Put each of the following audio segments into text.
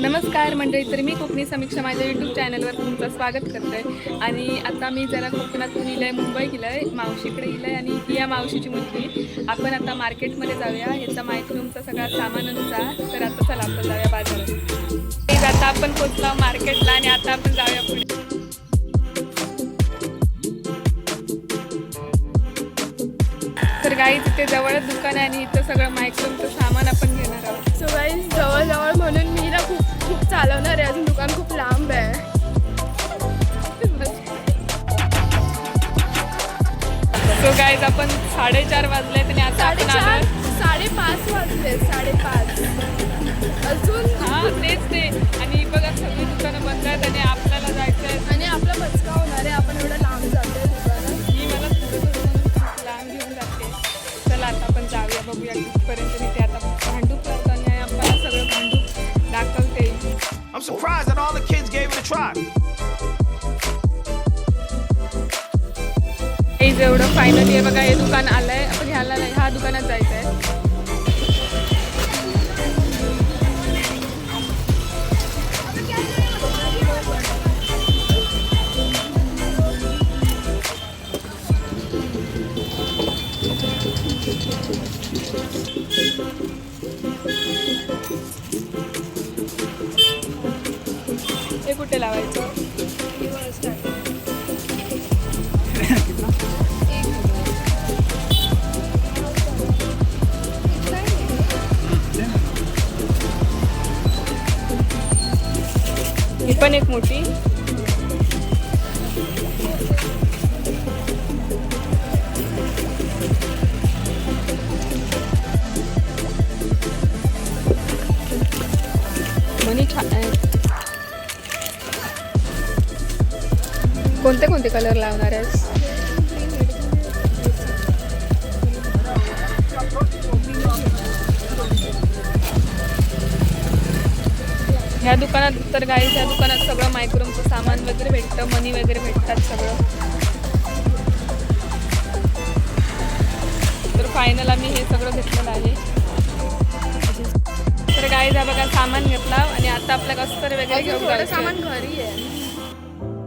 नमस्कार मंडळी तर मी कोकणी समीक्षा माझ्या यूट्यूब चॅनलवर तुमचं स्वागत करते आणि आता मी जरा कोकणातून इलं आहे मुंबई गेलं आहे मावशीकडे इलं आहे आणि ही या मावशीची मुलगी. आपण आता मार्केटमध्ये जाऊया. ह्याचा मायक्रोमचा सगळा सामान तर आता चला आपण जाऊया बाजारात. आता आपण पोचलो मार्केटला आणि आता आपण जाऊया पुढे. तर गाई तिथे जवळच दुकान आहे आणि इथं सगळं सो गाईज आपण साडेचार वाजले आणि आता आपण आलो साडेपाच वाजले साडेपाच. अजून? हा तेच ते. आणि बघा सगळी दुकानं बंद आहेत आणि आपल्याला जायचं आहे आणि आपला बचका होणार आहे आपण एवढं लांब जातोय दुकानात. ही मला थोडं थोडं लांब घेऊन जाते. चला आता आपण जाऊया बघूया कुठपर्यंत मी ते आता भांडूप लावतो आणि आपल्याला सगळं भांडूप दाखवते. I'm surprised that all the kids gave it a try. हे एवढं फायनली आहे बघा हे दुकान आलंय. आपण ह्याला नाही ह्या दुकानात जायचं आहे हे कुठे लावायचं? ही पण एक मोठी. मनी छान कोणते कोणते कलर लावणार आहेस? ह्या दुकानात तर गाईज ह्या दुकानात सगळं मायक्रोमचं सामान वगैरे भेटतं मनी वगैरे भेटतात सगळं. तर फायनल आम्ही हे सगळं घेतलेलं आहे. तर गाईज हा बघा सामान घेतला आणि आता आपल्या अस्तर वगैरे घेऊन सामान घरी आहे.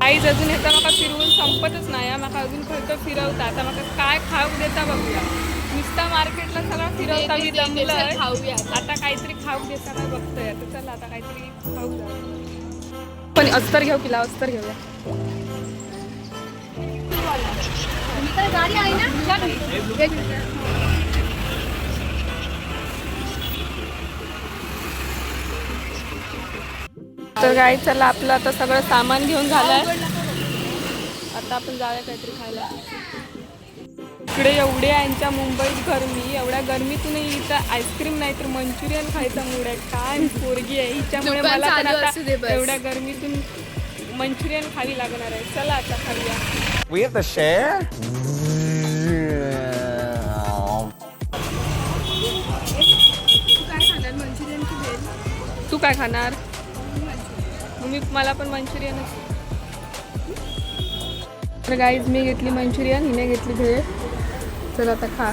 आईज अजून येता म्हाका फिरवून संपतच नाही. म्हाका अजून खर्च फिरवता. आता म्हाका काय खाऊक देता बघूया. नुसता मार्केटला सगळं फिरवता मी दमलंय खाऊया आता काहीतरी खाऊ देता काय बघतोय. आता चला आता काहीतरी खाऊ जा पण अस्तर घेऊ किला अस्तर घेऊया गाडी आहे ना? तर गाई चला आपलं आता सगळं सामान घेऊन झालंय. आता आपण जाऊया काहीतरी खायला. इकडे एवढे यांच्या मुंबईत गरमी एवढ्या गरमीतूनही इथं आईस्क्रीम नाही तर मंचुरियन खायचा मूड आहे. काय पोरगी आहे. हिच्यामुळे दुकान मला पण चालू असू दे आता बस. एवढ्या गरमीतून मंचुरियन खावी लागणार आहे. चला आता खाऊया. We have to share? तू काय खाणार? मंचुरियन की भेल तू काय खाणार मी मला पण मंचुरियनच तर गाईज मी घेतली मंचुरियन हिने घेतली भेळ. चल आता खा.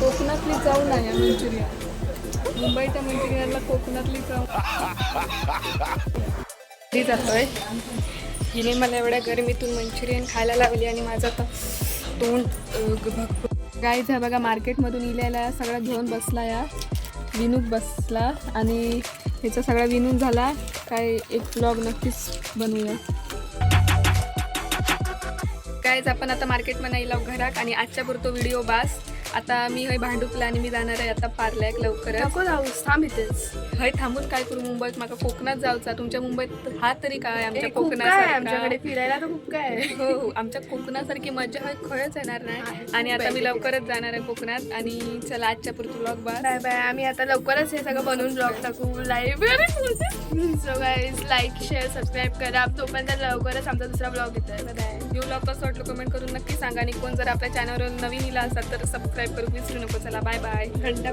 कोकणातली चव नाही मंचुरियन. मुंबईच्या मंचुरियनला कोकणातली चव. घरी जातोय. हिने मला एवढ्या गरमीतून मंचुरियन खायला लावली आणि माझं आता तोंड गाईज हा बघा मार्केटमधून इलेला सगळं घेऊन बसला या. विनूक बसला आणि ह्याचा सगळा विनूक झाला. काय एक ब्लॉग नक्कीच बनवूया. गाईज आपण आता मार्केटमध्ये येईल घरात आणि आजच्या पुरतो व्हिडिओ बास. आता मी हय भांडुपला आणि मी जाणार आहे आता नको जाऊस थांब इथेच. हय थांबून काय करू मुंबईत? माका कोकणात जाऊचा. तुमच्या मुंबईत हा तरी काय? आमच्या आहे आमच्याकडे? कोकणात फिरायला तर खूप काय आहे. हो हो आमच्या कोकणासारखी मजा हय खरंच येणार नाही. आणि आता मी. लवकरच जाणार आहे कोकणात. आणि चला आजच्या पुरतो ब्लॉग बाय बाय. आम्ही आता लवकरच हे सगळं बनवून ब्लॉग टाकू. Live so guys like share subscribe करा. तोपर्यंत लवकरच आमचा दुसरा ब्लॉग येतोय. बाय व्ह्यू ब्लॉग कसं वाटलं कमेंट करून नक्की सांगा. आणि कोण जर आपल्या चॅनलवर नवीन इला असाल तर सबस्क्राईब करू. विसरू नको. चला बाय बाय घंटा